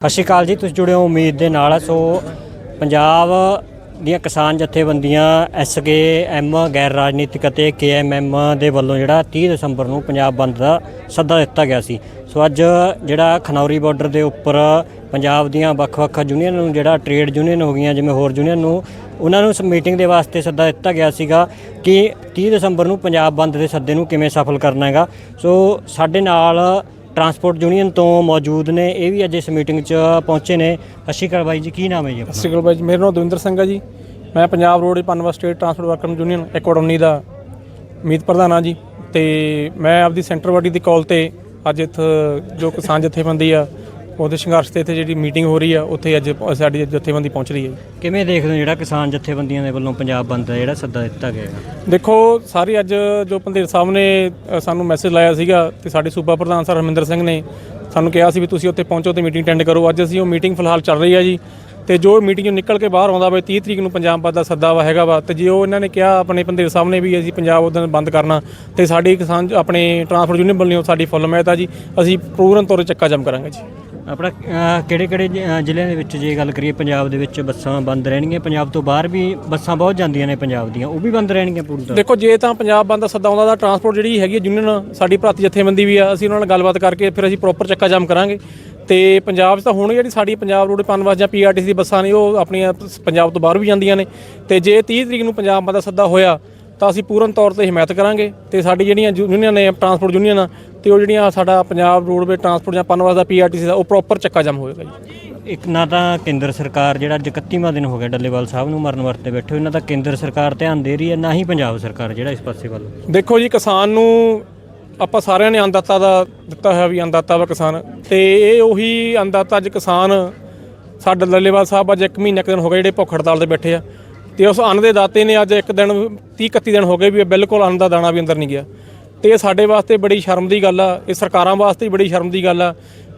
ਸਤਿ ਸ਼੍ਰੀ ਅਕਾਲ ਜੀ, ਤੁਸੀਂ ਜੁੜੇ ਹੋ ਉਮੀਦ ਦੇ ਨਾਲ। ਸੋ ਪੰਜਾਬ ਦੀਆਂ ਕਿਸਾਨ ਜਥੇਬੰਦੀਆਂ ਐਸਕੇ ਐਮ, ਗੈਰ ਰਾਜਨੀਤਿਕ ਅਤੇ ਕੇਐਮਐਮ ਦੇ ਵੱਲੋਂ ਜਿਹੜਾ 30 ਦਸੰਬਰ ਨੂੰ ਪੰਜਾਬ ਬੰਦ ਦਾ ਸੱਦਾ ਦਿੱਤਾ ਗਿਆ ਸੀ। ਸੋ ਅੱਜ ਜਿਹੜਾ ਖਨੌਰੀ ਬਾਰਡਰ ਦੇ ਉੱਪਰ ਪੰਜਾਬ ਦੀਆਂ ਵੱਖ-ਵੱਖ ਯੂਨੀਅਨ ਨੂੰ ਜਿਹੜਾ ਟ੍ਰੇਡ ਯੂਨੀਅਨ ਹੋ ਗਈਆਂ, ਜਿਵੇਂ ਹੋਰ ਯੂਨੀਅਨ ਨੂੰ, ਉਹਨਾਂ ਨੂੰ ਇਸ ਮੀਟਿੰਗ ਦੇ ਵਾਸਤੇ ਸੱਦਾ ਦਿੱਤਾ ਗਿਆ ਸੀਗਾ ਕਿ 30 ਦਸੰਬਰ ਨੂੰ ਪੰਜਾਬ ਬੰਦ ਦੇ ਸੱਦੇ ਨੂੰ ਕਿਵੇਂ ਸਫਲ ਕਰਨਾ ਹੈਗਾ। ਸੋ ਸਾਡੇ ਨਾਲ ਟਰਾਂਸਪੋਰਟ ਯੂਨੀਅਨ ਤੋਂ ਮੌਜੂਦ ਨੇ, ਇਹ ਵੀ ਅੱਜ ਇਸ ਮੀਟਿੰਗ 'ਚ ਪਹੁੰਚੇ ਨੇ। ਸਤਿ ਸ਼੍ਰੀ ਅਕਾਲ ਬਾਈ ਜੀ, ਕੀ ਨਾਮ ਹੈ ਜੀ ਸਤਿ ਆਪਣਾ ਸ਼੍ਰੀ ਅਕਾਲ ਬਾਈ ਜੀ, ਮੇਰਾ ਨਾਮ ਦਵਿੰਦਰ ਸਿੰਘ ਹੈ ਜੀ। ਮੈਂ ਪੰਜਾਬ ਰੋਡ ਪਨਵਾ ਸਟੇਟ ਟਰਾਂਸਪੋਰਟ ਵਰਕਰ ਯੂਨੀਅਨ ਐਕੋਡਮਨੀ ਦਾ ਮੀਤ ਪ੍ਰਧਾਨ ਹਾਂ ਜੀ। ਤੇ ਮੈਂ ਆਪਦੀ ਸੈਂਟਰ ਬਾਡੀ ਦੀ ਕਾਲ ਤੇ ਅੱਜ ਇੱਥੇ ਜੋ ਕਿਸਾਨ ਜਥੇਬੰਦੀ ਆ ਉਹਦੇ ਸੰਘਰਸ਼ ਤੇ ਇੱਥੇ ਜਿਹੜੀ ਮੀਟਿੰਗ ਹੋ ਰਹੀ ਆ ਉੱਥੇ ਅੱਜ ਸਾਡੀ ਜਥੇਬੰਦੀ ਪਹੁੰਚ ਰਹੀ ਹੈ। ਕਿਵੇਂ ਦੇਖਦੇ ਹੋ ਜਿਹੜਾ ਕਿਸਾਨ ਜਥੇਬੰਦੀਆਂ ਦੇ ਵੱਲੋਂ ਪੰਜਾਬ ਬੰਦ ਦਾ ਜਿਹੜਾ ਸੱਦਾ ਦਿੱਤਾ ਗਿਆ ਹੈ? ਦੇਖੋ ਸਾਰੀ ਅੱਜ ਜੋ ਪੰਧੇਰ ਸਾਹਿਬ ਨੇ ਸਾਨੂੰ ਮੈਸੇਜ ਲਾਇਆ ਸੀਗਾ ਤੇ ਸਾਡੇ ਸੂਬਾ ਪ੍ਰਧਾਨ ਸਰ ਹਰਮਿੰਦਰ ਸਿੰਘ ਨੇ ਸਾਨੂੰ ਕਿਹਾ ਸੀ ਵੀ ਤੁਸੀਂ ਉੱਥੇ ਪਹੁੰਚੋ ਤੇ ਮੀਟਿੰਗ ਅਟੈਂਡ ਕਰੋ। ਅੱਜ ਅਸੀਂ ਉਹ ਮੀਟਿੰਗ ਫਿਲਹਾਲ ਚੱਲ ਰਹੀ ਆ ਜੀ ਤੇ ਜੋ ਮੀਟਿੰਗ ਨਿਕਲ ਕੇ ਬਾਹਰ ਆਉਂਦਾ ਵਾ 30 ਤਰੀਕ ਨੂੰ ਪੰਜਾਬ ਬੰਦ ਦਾ ਸੱਦਾ ਵਾ ਹੈਗਾ ਵਾ। ਤੇ ਜੇ ਉਹ ਇਹਨਾਂ ਨੇ ਕਿਹਾ ਆਪਣੇ ਪੰਧੇਰ ਸਾਹਿਬ ਨੇ ਵੀ ਅਸੀਂ ਪੰਜਾਬ ਉਦੋਂ ਬੰਦ ਕਰਨਾ ਤੇ ਸਾਡੀ ਕਿਸਾਨ ਆਪਣੇ ਟਰਾਂਸਪੋਰਟ ਯੂਨੀਅਨ ਵੱਲੋਂ ਸਾਡੀ ਫੁੱਲ ਹਮਾਇਤ ਆ ਜੀ ਅਸੀਂ ਪੂਰਨ ਤੌਰ ਤੇ ਚੱਕਾ ਜੰਮ ਕਰਾਂਗੇ ਜੀ। ਆਪਣਾ ਕਿਹੜੇ ਕਿਹੜੇ ਜ਼ਿਲ੍ਹਿਆਂ ਦੇ ਵਿੱਚ ਜੇ ਗੱਲ ਕਰੀਏ, ਪੰਜਾਬ ਦੇ ਵਿੱਚ ਬੱਸਾਂ ਬੰਦ ਰਹਿਣਗੀਆਂ। ਪੰਜਾਬ ਤੋਂ ਬਾਹਰ ਵੀ ਬੱਸਾਂ ਬਹੁਤ ਜਾਂਦੀਆਂ ਨੇ ਪੰਜਾਬ ਦੀਆਂ, ਉਹ ਵੀ ਬੰਦ ਰਹਿਣਗੀਆਂ ਪੂਰੀ ਤਰ੍ਹਾਂ? ਦੇਖੋ, ਜੇ ਤਾਂ ਪੰਜਾਬ ਬੰਦ ਦਾ ਸੱਦਾ ਆਉਂਦਾ ਤਾਂ ਟਰਾਂਸਪੋਰਟ ਜਿਹੜੀ ਹੈਗੀ ਹੈ ਯੂਨੀਅਨ ਸਾਡੀ ਭਰਾਤੀ ਜਥੇਬੰਦੀ ਵੀ ਆ, ਅਸੀਂ ਉਹਨਾਂ ਨਾਲ ਗੱਲਬਾਤ ਕਰਕੇ ਫਿਰ ਅਸੀਂ ਪ੍ਰੋਪਰ ਚੱਕਾ ਜਾਮ ਕਰਾਂਗੇ। ਤੇ ਪੰਜਾਬ 'ਚ ਤਾਂ ਹੁਣ ਜਿਹੜੀ ਸਾਡੀ ਪੰਜਾਬ ਰੋਡ ਪਨਵਾਸ ਜਾਂ ਪੀਆਰਟੀਸੀ ਦੀ ਬੱਸਾਂ ਨੇ, ਉਹ ਆਪਣੀਆਂ ਪੰਜਾਬ ਤੋਂ ਬਾਹਰ ਵੀ ਜਾਂਦੀਆਂ ਨੇ। ਤੇ ਜੇ 30 ਤਰੀਕ ਨੂੰ ਪੰਜਾਬ ਬੰਦ ਦਾ ਸੱਦਾ ਹੋਇਆ, ਤਾਂ ਅਸੀਂ ਪੂਰਨ ਤੌਰ ਤੇ ਹਮਾਇਤ ਕਰਾਂਗੇ। ਤੇ ਸਾਡੀ ਜਿਹੜੀਆਂ ਯੂਨੀਅਨ ਨੇ ਟਰਾਂਸਪੋਰਟ ਯੂਨੀਅਨ ਆ ਤੇ ਉਹ ਜਿਹੜੀਆਂ ਸਾਡਾ ਪੰਜਾਬ ਰੋਡਵੇ ਟਰਾਂਸਪੋਰਟ ਜਾਂ ਪਨਵਾਸ ਦਾ ਪੀਆਰਟੀਸੀ ਦਾ ਉਹ ਪ੍ਰੋਪਰ ਚੱਕਾ ਜਾਮ ਹੋਏਗਾ ਜੀ। ਇੱਕ ਨਾ ਤਾਂ ਕੇਂਦਰ ਸਰਕਾਰ ਜਿਹੜਾ ਅੱਜ 31ਵਾਂ ਦਿਨ ਹੋ ਗਿਆ ਡੱਲੇਵਾਲ ਸਾਹਿਬ ਨੂੰ ਮਰਨ ਵਰਤੇ ਬੈਠੇ ਹੋਏ, ਨਾ ਤਾਂ ਕੇਂਦਰ ਸਰਕਾਰ ਧਿਆਨ ਦੇ ਰਹੀ ਹੈ ਨਾ ਹੀ ਪੰਜਾਬ ਸਰਕਾਰ ਜਿਹੜਾ ਇਸ ਪਾਸੇ ਵੱਲ। ਦੇਖੋ ਜੀ ਕਿਸਾਨ ਨੂੰ ਆਪਾਂ ਸਾਰਿਆਂ ਨੇ ਅੰਨਦਾਤਾ ਦਾ ਦਿੱਤਾ ਹੋਇਆ ਵੀ ਅੰਨਦਾਤਾ ਵਾ ਕਿਸਾਨ ਤੇ ਇਹ ਉਹੀ ਅੰਨਦਾਤਾ ਅੱਜ ਕਿਸਾਨ ਸਾਡੇ ਲੱਲੇਵਾਲ ਸਾਹਿਬ ਅੱਜ ਇੱਕ ਮਹੀਨਾ ਕੁ ਦਿਨ ਹੋ ਗਏ ਜਿਹੜੇ ਭੁੱਖ ਹੜਤਾਲ ਤੇ ਬੈਠੇ ਆ। ਤੇ ਉਸ ਅੰਨ ਦੇ ਦਾਤੇ ਨੇ ਅੱਜ ਇੱਕ ਦਿਨ 30 31 ਦਿਨ ਹੋ ਗਏ ਵੀ ਬਿਲਕੁਲ ਅੰਨ ਦਾ ਦਾਣਾ ਵੀ ਅੰਦਰ ਨਹੀਂ ਗਿਆ। ਤੇ ਇਹ ਸਾਡੇ ਵਾਸਤੇ ਬੜੀ ਸ਼ਰਮ ਦੀ ਗੱਲ ਆ, ਇਹ ਸਰਕਾਰਾਂ ਵਾਸਤੇ ਬੜੀ ਸ਼ਰਮ ਦੀ ਗੱਲ ਆ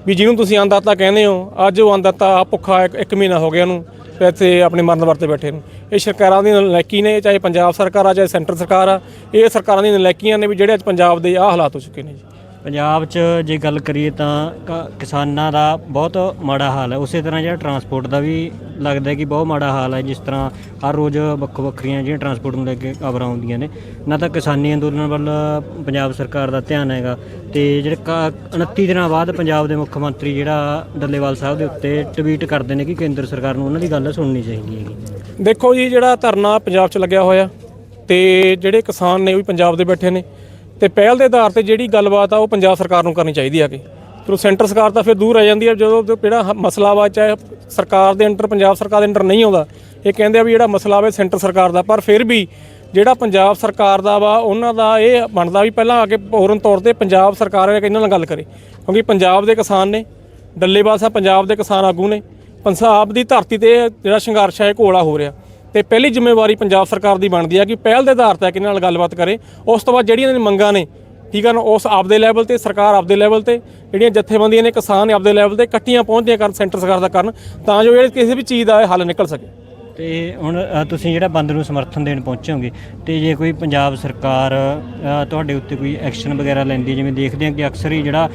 ਵੀ ਜਿਹਨੂੰ ਤੁਸੀਂ ਅੰਨਦਾਤਾ ਕਹਿੰਦੇ ਹੋ, ਅੱਜ ਉਹ ਅੰਨਦਾਤਾ ਆ ਭੁੱਖਾ ਇੱਕ- ਮਹੀਨਾ ਹੋ ਗਿਆ ਉਹਨੂੰ ਇੱਥੇ ਆਪਣੇ ਮਰਨ ਵਰਤੇ ਬੈਠੇ ਨੂੰ। ਇਹ ਸਰਕਾਰਾਂ ਦੀ ਨਲਾਇਕੀ ਨੇ, ਚਾਹੇ ਪੰਜਾਬ ਸਰਕਾਰ ਆ, ਚਾਹੇ ਸੈਂਟਰ ਸਰਕਾਰ ਆ, ਇਹ ਸਰਕਾਰਾਂ ਦੀਆਂ ਨਲਾਇਕੀਆਂ ਨੇ ਵੀ ਜਿਹੜੇ ਅੱਜ ਪੰਜਾਬ ਦੇ ਆਹ ਹਾਲਾਤ ਹੋ ਚੁੱਕੇ ਨੇ ਜੀ। ਪੰਜਾਬ 'ਚ ਜੇ ਗੱਲ ਕਰੀਏ ਤਾਂ ਕ- ਕਿਸਾਨਾਂ ਦਾ ਬਹੁਤ ਮਾੜਾ ਹਾਲ ਹੈ। ਉਸੇ ਤਰ੍ਹਾਂ ਜਿਹੜਾ ਟਰਾਂਸਪੋਰਟ ਦਾ ਵੀ ਲੱਗਦਾ ਹੈ ਕਿ ਬਹੁਤ ਮਾੜਾ ਹਾਲ ਹੈ, ਜਿਸ ਤਰ੍ਹਾਂ ਹਰ ਰੋਜ਼ ਵੱਖੋ ਵੱਖਰੀਆਂ ਜਿਹੜੀਆਂ ਟਰਾਂਸਪੋਰਟ ਨੂੰ ਲੈ ਕੇ ਖਬਰਾਂ ਆਉਂਦੀਆਂ ਨੇ। ਨਾ ਤਾਂ ਕਿਸਾਨੀ ਅੰਦੋਲਨ ਵੱਲ ਪੰਜਾਬ ਸਰਕਾਰ ਦਾ ਧਿਆਨ ਹੈਗਾ ਤੇ ਜਿਹੜੇ ਕ- 29 ਦਿਨਾਂ ਬਾਅਦ ਪੰਜਾਬ ਦੇ ਮੁੱਖ ਮੰਤਰੀ ਜਿਹੜਾ ਡੱਲੇਵਾਲ ਸਾਹਿਬ ਦੇ ਉੱਤੇ ਟਵੀਟ ਕਰਦੇ ਨੇ ਕਿ ਕੇਂਦਰ ਸਰਕਾਰ ਨੂੰ ਉਹਨਾਂ ਦੀ ਗੱਲ ਸੁਣਨੀ ਚਾਹੀਦੀ ਹੈਗੀ। ਦੇਖੋ ਜੀ, ਜਿਹੜਾ ਧਰਨਾ ਪੰਜਾਬ 'ਚ ਲੱਗਿਆ ਹੋਇਆ ਤੇ ਜਿਹੜੇ ਕਿਸਾਨ ਨੇ ਉਹ ਵੀ ਪੰਜਾਬ ਦੇ ਬੈਠੇ ਨੇ। ਤੇ ਪਹਿਲ ਦੇ ਆਧਾਰ ਤੇ ਜਿਹੜੀ ਗੱਲਬਾਤ ਆ ਉਹ ਪੰਜਾਬ ਸਰਕਾਰ ਨੂੰ ਕਰਨੀ ਚਾਹੀਦੀ ਆ ਕਿ ਚਲੋ ਸੈਂਟਰ ਸਰਕਾਰ ਤਾਂ ਫਿਰ ਦੂਰ ਰਹਿ ਜਾਂਦੀ ਆ, ਜਦੋਂ ਜਿਹੜਾ ਮਸਲਾ ਵਾ, ਚਾਹੇ ਸਰਕਾਰ ਦੇ ਅੰਡਰ, ਪੰਜਾਬ ਸਰਕਾਰ ਦੇ ਅੰਡਰ ਨਹੀਂ ਆਉਂਦਾ, ਇਹ ਕਹਿੰਦੇ ਆ ਵੀ ਜਿਹੜਾ ਮਸਲਾ ਵਾ ਸੈਂਟਰ ਸਰਕਾਰ ਦਾ। ਪਰ ਫਿਰ ਵੀ ਜਿਹੜਾ ਪੰਜਾਬ ਸਰਕਾਰ ਦਾ ਵਾ, ਉਹਨਾਂ ਦਾ ਇਹ ਬਣਦਾ ਵੀ ਪਹਿਲਾਂ ਆ ਕੇ ਪੂਰਨ ਤੌਰ ਤੇ ਪੰਜਾਬ ਸਰਕਾਰ ਇਹਨਾਂ ਨਾਲ ਗੱਲ ਕਰੇ। ਕਿਉਂਕਿ ਪੰਜਾਬ ਦੇ ਕਿਸਾਨ ਨੇ, ਡੱਲੇਵਾਲ ਸਾਹਿਬ ਪੰਜਾਬ ਦੇ ਕਿਸਾਨ ਆਗੂ ਨੇ, ਪੰਜਾਬ ਦੀ ਧਰਤੀ ਤੇ ਜਿਹੜਾ ਸੰਘਰਸ਼ ਹੈ ਇਹ ਘੋਲਾ ਹੋ ਰਿਹਾ। ਤੇ ਪਹਿਲੀ ਜ਼ਿੰਮੇਵਾਰੀ ਪੰਜਾਬ ਸਰਕਾਰ ਦੀ ਬਣਦੀ ਹੈ ਕਿ ਪਹਿਲ ਦੇ ਆਧਾਰ ਤੇ ਕਿਹਨਾਂ ਨਾਲ ਗੱਲਬਾਤ ਕਰੇ। ਉਸ ਤੋਂ ਬਾਅਦ ਜਿਹੜੀਆਂ ਇਹਨਾਂ ਦੀਆਂ ਮੰਗਾਂ ਨੇ, ਠੀਕ ਹੈ ਨਾ, ਉਸ ਆਪਦੇ ਲੈਵਲ ਤੇ, ਸਰਕਾਰ ਆਪਦੇ ਲੈਵਲ ਤੇ, ਜਿਹੜੀਆਂ ਜਥੇਬੰਦੀਆਂ ਨੇ, ਕਿਸਾਨ ਆਪਦੇ ਲੈਵਲ ਤੇ ਇਕੱਠੀਆਂ ਪਹੁੰਚਦੀਆਂ ਕਰਨ ਸੈਂਟਰ ਸਰਕਾਰ ਦਾ ਕਰਨ, ਤਾਂ ਜੋ ਇਹ ਕਿਸੇ ਵੀ ਚੀਜ਼ ਦਾ ਇਹ ਹੱਲ ਨਿਕਲ ਸਕੇ। ਤੇ ਹੁਣ ਤੁਸੀਂ ਜਿਹੜਾ ਬੰਦ ਨੂੰ ਸਮਰਥਨ ਦੇਣ ਪਹੁੰਚੋਗੇ ਤੇ ਜੇ ਕੋਈ ਪੰਜਾਬ ਸਰਕਾਰ ਤੁਹਾਡੇ ਉੱਤੇ ਕੋਈ ਐਕਸ਼ਨ ਵਗੈਰਾ ਲੈਂਦੀ ਜਿਵੇਂ ਦੇਖਦੇ ਹਾਂ ਕਿ ਅਕਸਰ ਹੀ ਜਿਹੜਾ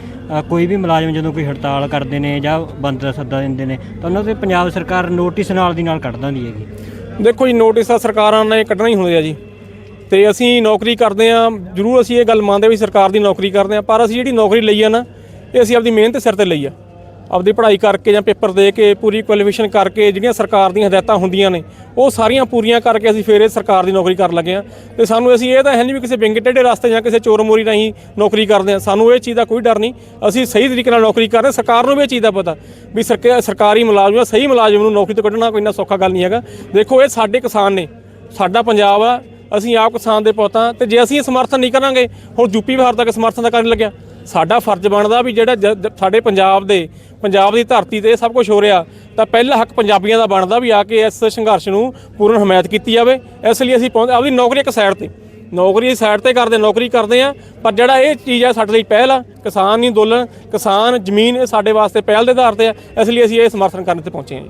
ਕੋਈ ਵੀ ਮੁਲਾਜ਼ਮ ਜਦੋਂ ਕੋਈ ਹੜਤਾਲ ਕਰਦੇ ਨੇ ਜਾਂ ਬੰਦ ਦਾ ਸੱਦਾ ਦਿੰਦੇ ਨੇ, ਤਾਂ ਉਹਨਾਂ ਤੇ ਪੰਜਾਬ ਸਰਕਾਰ ਨੋਟਿਸ ਨਾਲ ਦੀ ਨਾਲ ਕੱਢ ਦਿੰਦੀ ਹੈਗੀ। ਦੇਖੋ ਜੀ ਨੋਟਿਸ ਤਾਂ ਸਰਕਾਰਾਂ ਨੇ ਕੱਢਣਾ ਹੀ ਹੁੰਦੇ ਆ ਜੀ। ਤੇ ਅਸੀਂ ਨੌਕਰੀ ਕਰਦੇ ਆ ਜ਼ਰੂਰ ਅਸੀਂ ਇਹ ਗੱਲ ਮੰਨਦੇ ਵੀ ਸਰਕਾਰ ਦੀ ਨੌਕਰੀ ਕਰਦੇ ਆ ਪਰ ਅਸੀਂ ਜਿਹੜੀ ਨੌਕਰੀ ਲਈ ਆ ਨਾ, ਇਹ ਅਸੀਂ ਆਪਦੀ ਮਿਹਨਤ ਸਿਰ ਤੇ ਲਈ ਆ। ਆਪਦੀ ਪੜ੍ਹਾਈ ਕਰਕੇ ਜਾਂ ਪੇਪਰ ਦੇ ਕੇ ਪੂਰੀ ਕੁਆਲੀਫਿਕੇਸ਼ਨ ਕਰਕੇ ਜਿਹੜੀਆਂ ਸਰਕਾਰ ਦੀਆਂ ਹਦਾਇਤਾਂ ਹੁੰਦੀਆਂ ਨੇ ਉਹ ਸਾਰੀਆਂ ਪੂਰੀਆਂ ਕਰਕੇ ਅਸੀਂ ਫਿਰ ਇਹ ਸਰਕਾਰ ਦੀ ਨੌਕਰੀ ਕਰਨ ਲੱਗੇ ਆ ਤੇ ਸਾਨੂੰ ਅਸੀਂ ਇਹ ਤਾਂ ਹੈ ਨਹੀਂ ਵੀ ਕਿਸੇ ਵਿੰਗੇ ਟੇਢੇ ਰਸਤੇ ਜਾਂ ਕਿਸੇ ਚੋਰ ਮੋਰੀ ਰਾਹੀਂ ਨੌਕਰੀ ਕਰਦੇ ਆ ਸਾਨੂੰ ਇਹ ਚੀਜ਼ ਦਾ ਕੋਈ ਡਰ ਨਹੀਂ। ਅਸੀਂ ਸਹੀ ਤਰੀਕੇ ਨਾਲ ਨੌਕਰੀ ਕਰ ਰਹੇ ਸਰਕਾਰ ਨੂੰ ਵੀ ਇਹ ਚੀਜ਼ ਦਾ ਪਤਾ ਵੀ ਸਰਕਾਰੀ ਮੁਲਾਜ਼ਮ ਆ, ਸਹੀ ਮੁਲਾਜ਼ਮ ਨੂੰ ਨੌਕਰੀ ਤੋਂ ਕੱਢਣਾ ਕੋਈ ਇੰਨਾ ਸੌਖਾ ਗੱਲ ਨਹੀਂ ਹੈਗਾ। ਦੇਖੋ ਇਹ ਸਾਡੇ ਕਿਸਾਨ ਨੇ। ਸਾਡਾ ਪੰਜਾਬ ਆ। ਅਸੀਂ ਆਪ ਕਿਸਾਨ ਦੇ ਪੁੱਤਾਂ ਤੇ ਜੇ ਅਸੀਂ ਇਹ ਸਮਰਥਨ ਨਹੀਂ ਕਰਾਂਗੇ ਹੁਣ ਯੂਪੀ ਬਿਹਾਰ ਤੱਕ ਸਮਰਥਨ ਦਾ ਕਰਨ ਲੱਗਿਆ। ਸਾਡਾ ਫਰਜ਼ ਬਣਦਾ ਵੀ ਜਿਹੜਾ ਜ- ਜ- ਸਾਡੇ ਪੰਜਾਬ ਦੇ, ਪੰਜਾਬ ਦੀ ਧਰਤੀ ਤੇ ਇਹ ਸਭ ਕੁਝ ਹੋ ਰਿਹਾ, ਤਾਂ ਪਹਿਲਾ ਹੱਕ ਪੰਜਾਬੀਆਂ ਦਾ ਬਣਦਾ ਵੀ ਆ ਕੇ ਇਸ ਸੰਘਰਸ਼ ਨੂੰ ਪੂਰਨ ਹਮਾਇਤ ਕੀਤੀ ਜਾਵੇ। ਇਸ ਲਈ ਅਸੀਂ ਪਹੁੰਚ ਆਪਦੀ ਨੌਕਰੀ ਇੱਕ ਸਾਈਡ ਤੇ, ਨੌਕਰੀ ਸਾਈਡ ਤੇ ਕਰਦੇ, ਨੌਕਰੀ ਕਰਦੇ ਆ ਪਰ ਜਿਹੜਾ ਇਹ ਚੀਜ਼ ਆ ਸਾਡੇ ਲਈ ਪਹਿਲ ਆ, ਕਿਸਾਨ ਨਹੀਂ ਅੰਦੋਲਨ, ਕਿਸਾਨ ਜ਼ਮੀਨ ਇਹ ਸਾਡੇ ਵਾਸਤੇ ਪਹਿਲ ਦੇ ਆਧਾਰ ਤੇ ਆ, ਇਸ ਲਈ ਅਸੀਂ ਇਹ ਸਮਰਥਨ ਕਰਨ ਤੇ ਪਹੁੰਚੇ ਹਾਂ ਜੀ।